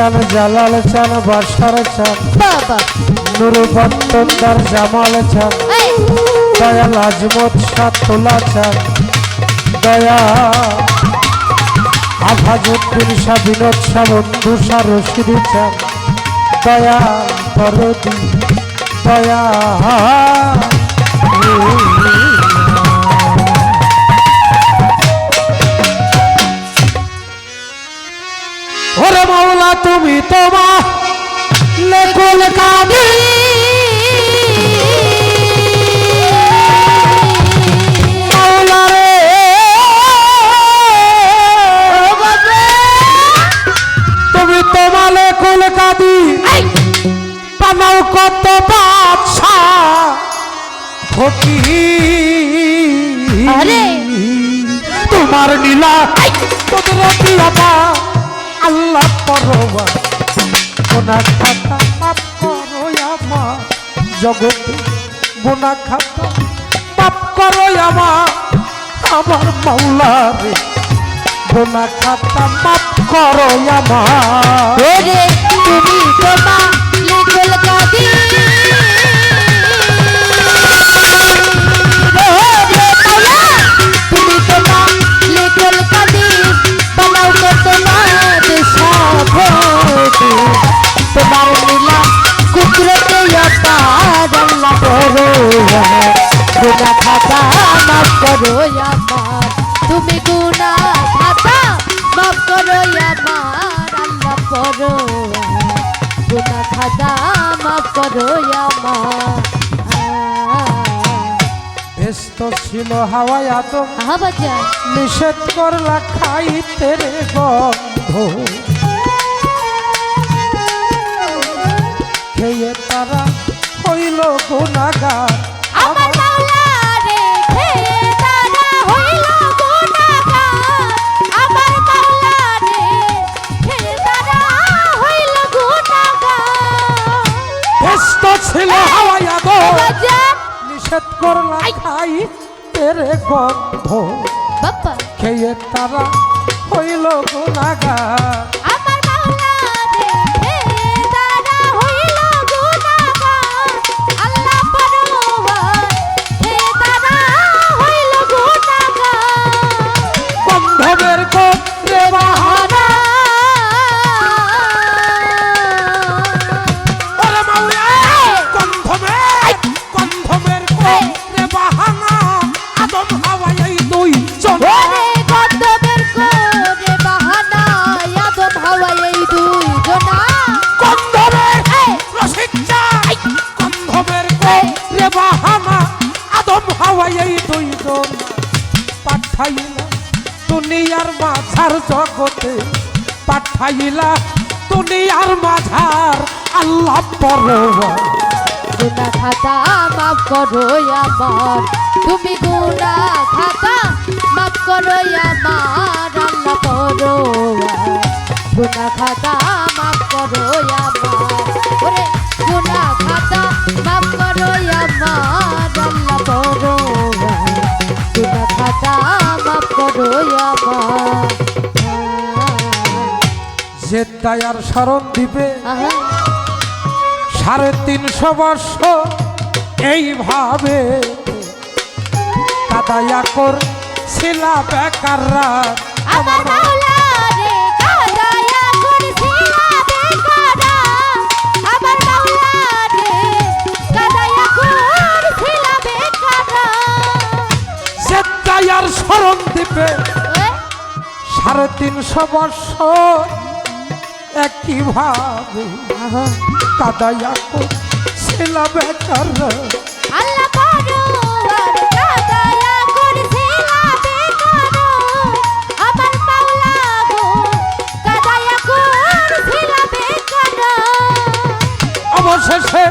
চান জালাল চান বাসার চান। বাবা। নুর বন্দর জামাল চান। দয়াল আজমত শাহ তোলা চান। দয়া আফাজুদ্দিন শাহ বিনোদ শাহ বন্ধু শাহ রশিদি চান। দয়া দরদি দয়া তুমি তোমা লেকুল কাদি মাওলা রে। তুমি তোমা লেকুল কাদি বানাও কত বাদশা ফকি তোমার নীলা কুদরতি আমা আল্লাহ পরবা বোনা খাতা মাপ করো আমা জগতে। বোনা খাতা মাপ করো আমা আমার মাওলা রে বোনা খাতা মাপ করো আমা ব্যস্ত ছিল হাওয়ায় আত নিষেধ করলা খাইতে রে গন্ধ খেয়ে তারা হইল গুণাগার। আমার করলা খাই রে গন্ধ খেয়ে তারা হইল গুণাগার মাঝার জগতে পাঠাইলা দুনিয়ার মাঝার আল্লাহ পরবা গুনা খাতা মাফ করো আমার, তুমি গুনা খাতা মাফ করো আমার, আল্লাহ করো গুনা খাতা মাফ করো আমার গুনা খাতা মাফ করো আমার। যে দায়ার স্মরণ দিবে। সাড়ে তিনশো বর্ষ এইভাবে কাদায়া কর ছিলা বেকার আমার মাওলা রে কাদায়া করছিলা বেকারা আমার মাওলা রে কাদায়া করছিলা বেকারা সে তাইয়ার স্মরণ দিবে। সাড়ে তিনশো বছর একইভাবে কাদাইয়া বেকার আল্লাহ করছিলা বেকারা আমার মাওলা গো কাদায়া করছিলা বেকারা অবশেষে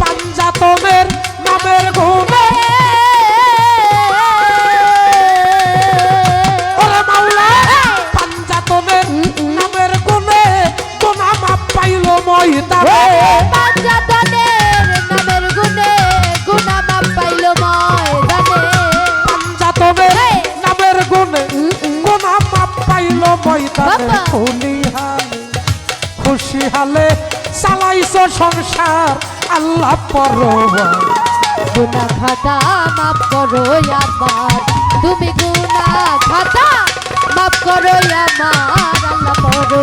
পাঞ্জাতনের নামের গুণে পাইল ময়দানে পাঞ্জাতনের নামের গুণে গুণা মাপ পাইল ময়দানে। পাঞ্জাতনের নামের গুণে গোনা মাপ পাইল ময়দানে। বাবা। খুলি হালে খুশি হালে চালাইছ সংসার আল্লাহ পরবা গুণা খাতা মাপ করো তুমি গুণা খাতা মাপ করো আমার আল্লাহ গুণা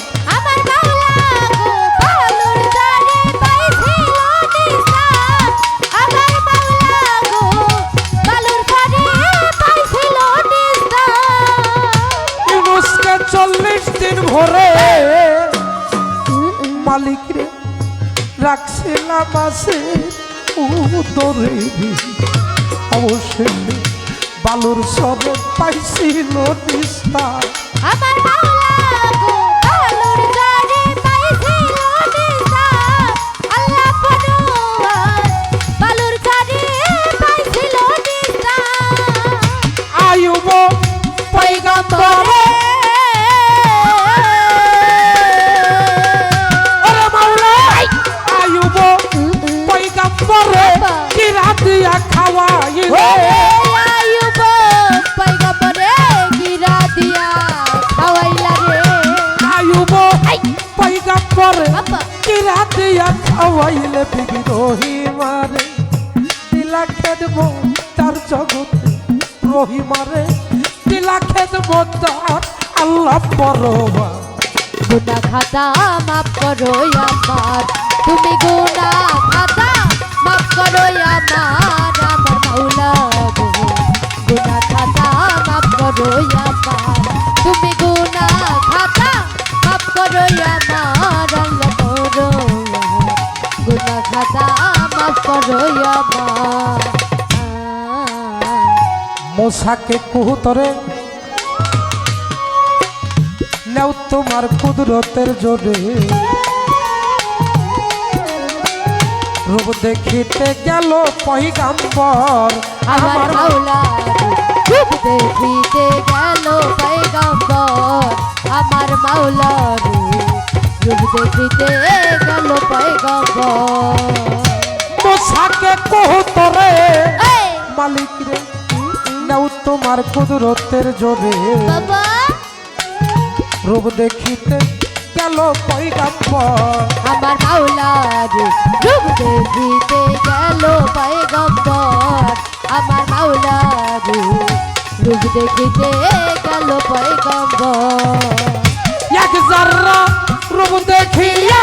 চল্লিশ দিন ভরে মালিক রাখছিলাম উদরে অবশেষে বালুর সরে পাইছিল নিস্তার আমার বিবি। রহিমারে দিলা খেদব তার জগতে রহিমারে। দিলা খেদব তার আল্লাহ পরবা গুনা খাতা মাফ করো আমার তুমি গুনা খাতা মাফ করো আমার আমার মাওলা গো। গুনা খাতা মাফ করো আমার তুমি গুনা খাতা মাফ করো আমার আল্লাহ করো গুনা খাতা মাফ করো আমার। মশাকে কুহুতরে নেও তোমার কুদরতের জোরে। রূপ দেখিতে গেল পৈগাম্বর আমার মাওলা রূপ দেখিতে গেল পয়গম্বর। আমার মাওলা রূপ দেখিতে গেল পয়গম্বর। মশাকে কুহুতরে মালিক রে নেও তোমার কুদরতের জোরে। বাবা! রূপ দেখিতে গেল পৈগাম্বর। আমার মাওলা রূপ দেখিতে গেল পয়গম্বর আমার মাওলা রূপ দেখিতে গেল পয়গম্বর এক জাররা রূপ দেখিয়া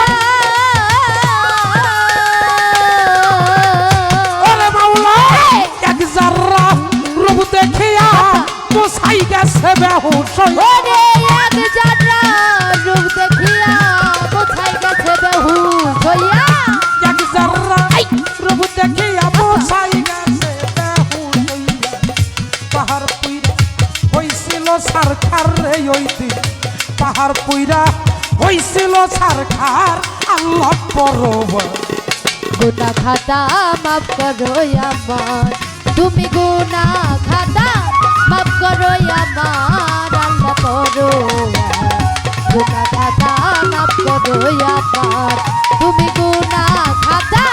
এক জাররা রূপ দেখিয়া মশাই গেছে বেহুশ হইয়া। তুমি গুনা খাতা মাফ করো আমার, আল্লাহ করো খাতা মাফ করো আমার। তুমি গুনা খাতা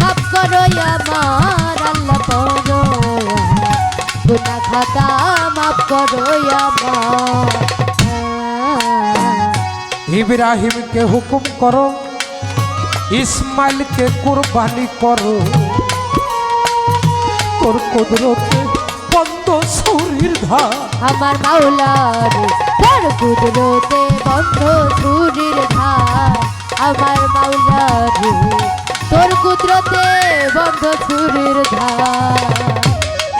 মাফ করো আমার, আল্লাহ করো গুনা খাতা মাফ করো আমার। ইব্রাহিমকে হুকুম করো, ইসমাইলকে কুরবানি করো। তোর কুদরতে বন্ধ শরীর ধার। আমার মাওলার তোর কুদরতে বন্ধ ছুরির ধার। আমার মাওলার তোর কুদরতে বন্ধ ছুরির ধার।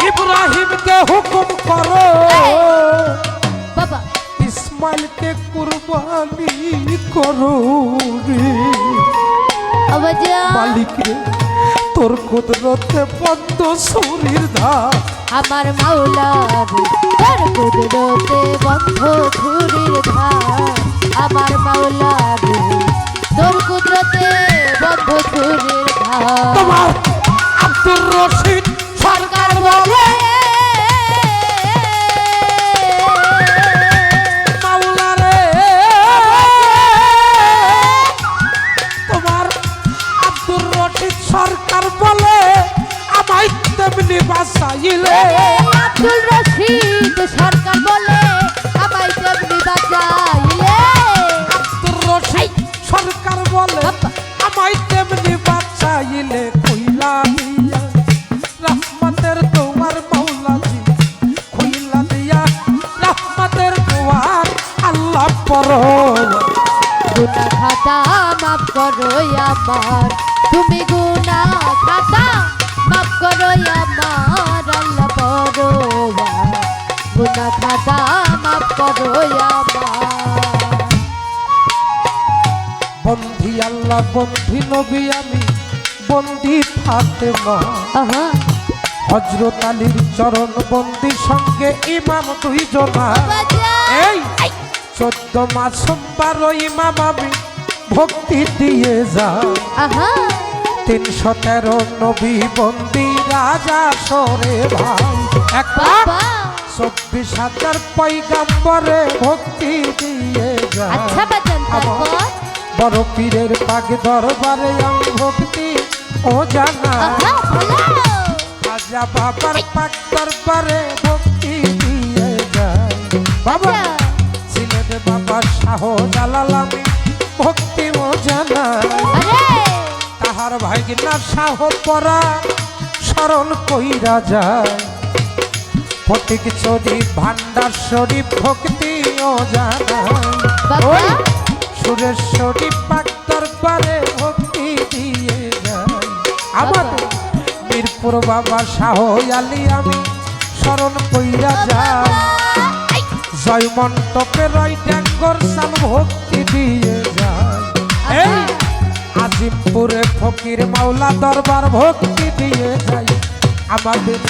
ইব্রাহিমকে হুকুম করো। বাবা। ইসমাইলকে কুরবানি করো রে। মালিক রে তোর কুদরতে পদ্ম সুরির ধার। আমার মাওলার তোর কুদরতে বন্ধ সুরির ধার। আমার মাওলার তোর কুদরতে বন্ধ সুরির ধার। গুনা খাতা মাফ করো আমার। তুমি গুনা খাতা মাফ করো আমার আল্লাহ বড় গুনা খাতা মাফ করো আমার। বন্ধি আল্লাহ বন্ধি নবী আমি বন্দি ফাতেমা। হজরত আলীর চরণ বন্দি সঙ্গে ইমাম দুইজনা। এই চোদ্দ মাস সোমবার ইমাম আমি ভক্তি দিয়ে যা তিনশো তেরো নবী বন্দি রাজা সরে ভাই একবার চব্বিশ হাজার পৈগাম্বরে ভক্তি দিয়ে যা আচ্ছা বড় পীরের পাগ দরবারে আমি ভক্তি ও জানা। রাজা বাবার পাক দরবারে ভক্তি দিয়ে যায় বাবা। সিলেট বাবা শাহ জালাল আমি ভক্তি ও জানা। আরে! তাহার ভাগিনা শাহ পরা স্মরণ কইরা যায়। ফটিক শরীফ ভান্ডার শরীফ ভক্তি ও জানা। বাবা! ওই পাক দরবারে ভক্তি দিয়ে যায়। আমাদের মিরপুর বাবা শাহ আলী আমি স্মরণ কইরা যায় জয় মণ্ডপে ট্যাঙ্গর ভক্তি দিয়ে যায়। এই আজিমপুরে ফকির মাওলা দরবার ভক্তি দিয়ে যায়। আমাদের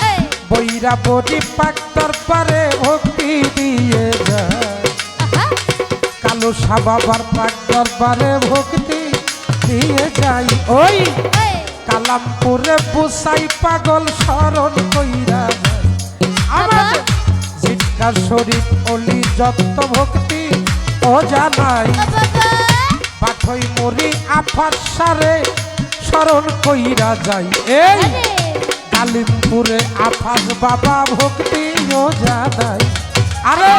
বৈরা বডি পাক দরবারে ভক্তি দিয়ে যায়। কালো সাবাবার পাক দরবারে ভক্তি দিয়ে যাই ওই কালামপুরে বুসাই পাগল স্মরণ কইরা যায়। আমাদের জিটকা শরীফ অলি যত ভক্তি ও জানাই বাবা মরি আফার সারে স্মরণ কইরা যাই। এই কালিমপুরে আফাস বাবা ভক্তি ও জানাই আরে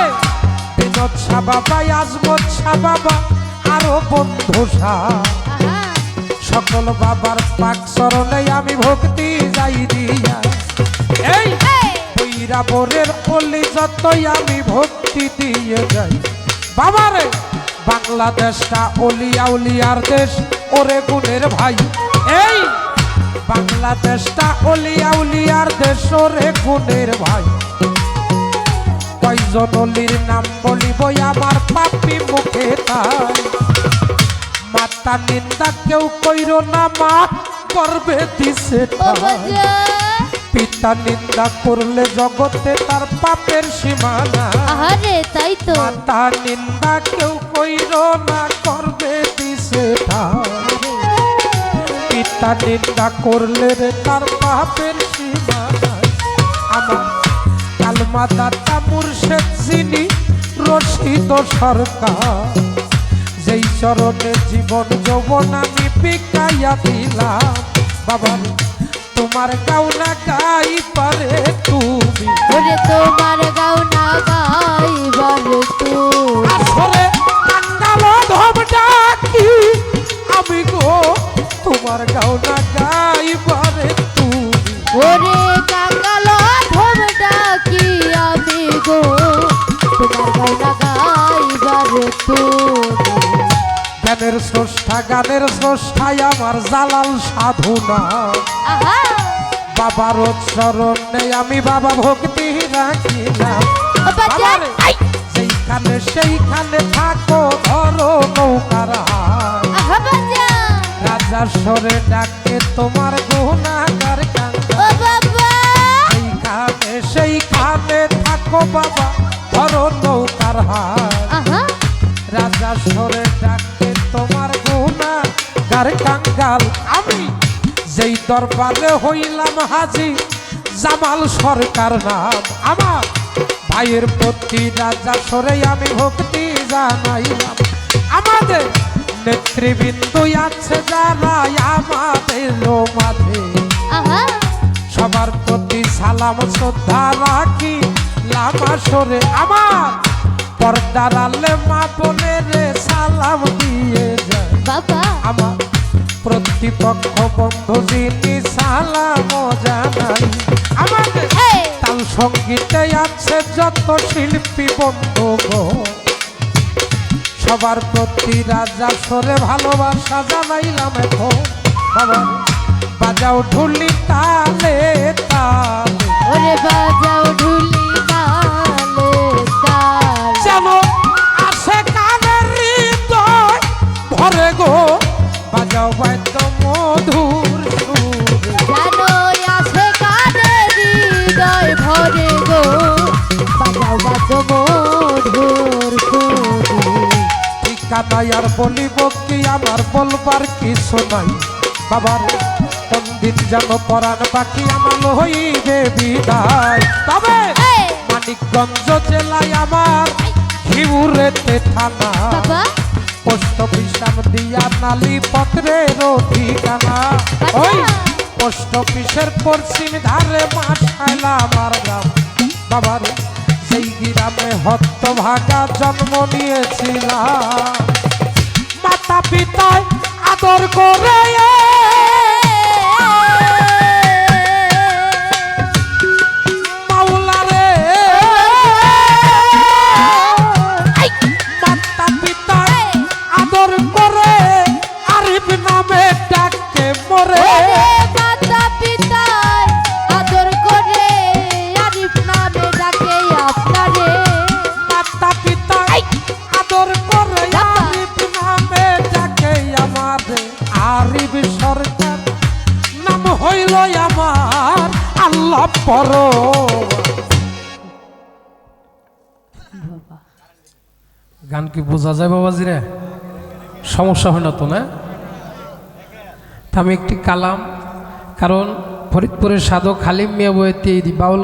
বিনোদ শাহ বাবা আজমত শাহ বাবা আরও বন্ধু শাহ সকল বাবার পাক চরণে আমি ভক্তি যাই দিয়া। এই এই। বৈরাবরের অলি যতই আমি ভক্তি দিয়ে যাই। বাবারে, বাংলাদেশটা অলিয়া উলিয়ার দেশ। ওরে গুণের ভাই, এই বাংলাদেশটা অলিয়া উলিয়ার দেশ, ওরে গুণের ভাই। কয়জন অলির নাম বলিব আমার পাপি মুখে তাই। মাতা নিন্দা কেউ কইর না, মা করবে দিছে। বাজা পিতা নিন্দা করলে জগতে তার পাপের সীমানা। তাই তো। মাতা নিন্দা কেউ কইর না করবে। পিতা নিন্দা করলে রে তার পাপের সীমানা। আমার কাল জামাদাতা মুর্শেদ যিনি রশিদ সরকার। যেই চরণে জীবন যৌবন আমি বিকাইয়া দিলাম। বাবা তোমার গাওনা গাই পারে। গানের স্রষ্টাই আমার জালাল সাধু না বাবার চরণে আমি বাবা ভক্তি রাখিলাম। সেইখানে সেইখানে থাকো ধরো নৌকার রাজা সরে ডাকে তোমার গুণাগার সেইখানে সেইখানে থাকো বাবা ধরো নৌকার হাত। রাজা সরে ডাকে গার কাঙ্গাল। আমি যেই দরবারে হইলাম হাজি জামাল সরকার নাম। আমার ভাইয়ের প্রতি রাজা সরে আমি ভক্তি জানাইলাম। আমাদের নেতৃবৃন্দ আছে যারা আমাদের মাঝে সবার প্রতি সালাম শ্রদ্ধা রাখি লামা সরে আমার পর্দার আলে মা বোনের সালাম দিয়ে বাবা। আমার প্রতিপক্ষ বন্ধু যিনি সালাম জানাই। আমাদের তাল সঙ্গীতে আছে যত শিল্পী বন্ধু সবার প্রতি রাজা সরে ভালোবাসা জানাইলাম এখন। বাবা বাজাও ঢুলি তালে তালে। আমার বলবার কিছু নাই। বাবার দিন যেন পরাণ পাখি আমার হইবে বিদায়। তবে মানিকগঞ্জ জেলায় আমার ঘিউরেতে থানা। পোস্ট অফিসাম দিয়া নালি পত্রের ঠিকানা ওই পোস্ট অফিসের পশ্চিম ধারে মাঠাইলা আমার গ্রাম। বাবার সেই গ্রামে হত্য ভাগা জন্ম নিয়েছিলাম। মাতা পিতায় আদর করে। আদর করে। আরিফ নামে ডাকে মরে। পর গান কি বোঝা যায় বাবাজি রে সমস্যা হয় না তো, না? আমি একটি কালাম, কারণ ফরিদপুরের সাধক হালিম মিয়া বইতে বাউল